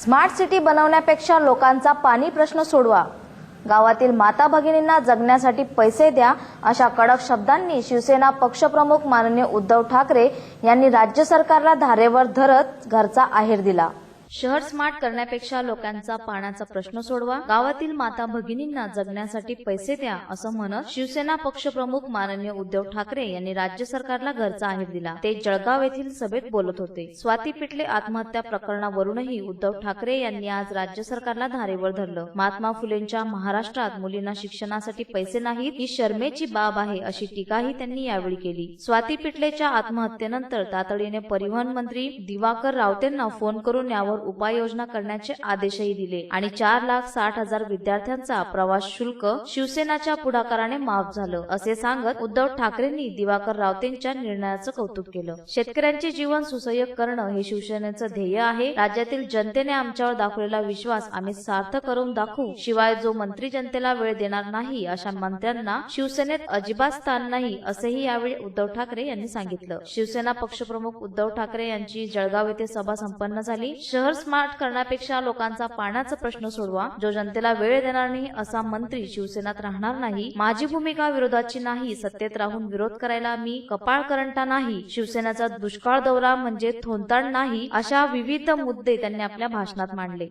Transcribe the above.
Smart city बनवण्यापेक्षा लोकांचा पाणी प्रश्न सोडवा. गावातील माता भगिनींना जगण्यासाठी पैसे द्या अशा कडक शब्दांनी शिवसेना पक्षप्रमुख माननीय उद्धव ठाकरे यांनी राज्य सरकारला धारेवर धरत घरचा आहेर दिला. शहर स्मार्ट करण्यापेक्षा लोकांचा पाण्याचा प्रश्न सोडवा. गावातील माता भगिनींना जगण्यासाठी पैसे द्या असं म्हणत शिवसेना पक्षप्रमुख माननीय उद्धव ठाकरे यांनी राज्य सरकारला घरचा आहेर दिला. ते जळगाव येथील सभेत बोलत होते. स्वाती पिटले आत्महत्या प्रकरणावरूनही उद्धव ठाकरे यांनी आज राज्य सरकारला धारेवर धरलं. महात्मा फुलेंच्या महाराष्ट्रात मुलींना शिक्षणासाठी पैसे नाहीत ही शर्मेची बाब आहे अशी टीकाही त्यांनी यावेळी केली. स्वाती पिटलेच्या आत्महत्येनंतर तातडीने परिवहन मंत्री दिवाकर रावतेंना फोन करून यावर उपाययोजना करण्याचे आदेशही दिले आणि चार लाख साठ हजार विद्यार्थ्यांचा प्रवास शुल्क शिवसेनाच्या पुढाकाराने माफ झालं असे सांगत उद्धव ठाकरेंनी दिवाकर रावतेंच्या निर्णयाचं कौतुक केलं. शेतकऱ्यांचे जीवन सुसह्य करणं हे शिवसेनेचं ध्येय आहे. राज्यातील जनतेने आमच्यावर दाखवलेला विश्वास आम्ही सार्थ करून दाखवू. शिवाय जो मंत्री जनतेला वेळ देणार नाही अशा मंत्र्यांना शिवसेनेत अजिबात स्थान नाही असेही यावेळी उद्धव ठाकरे यांनी सांगितलं. शिवसेना पक्षप्रमुख उद्धव ठाकरे यांची जळगाव येथे सभा संपन्न झाली. शहर स्मार्ट करण्यापेक्षा लोकांचा पाण्याचा प्रश्न सोडवा. जो जनतेला वेळ देणार नाही असा मंत्री शिवसेनात राहणार नाही. माझी भूमिका विरोधाची नाही सत्तेत राहून विरोध करायला मी कपाळ करंटा नाही. शिवसेनेचा दुष्काळ दौरा म्हणजे थोंताण नाही अशा विविध मुद्दे त्यांनी आपल्या भाषणात मांडले.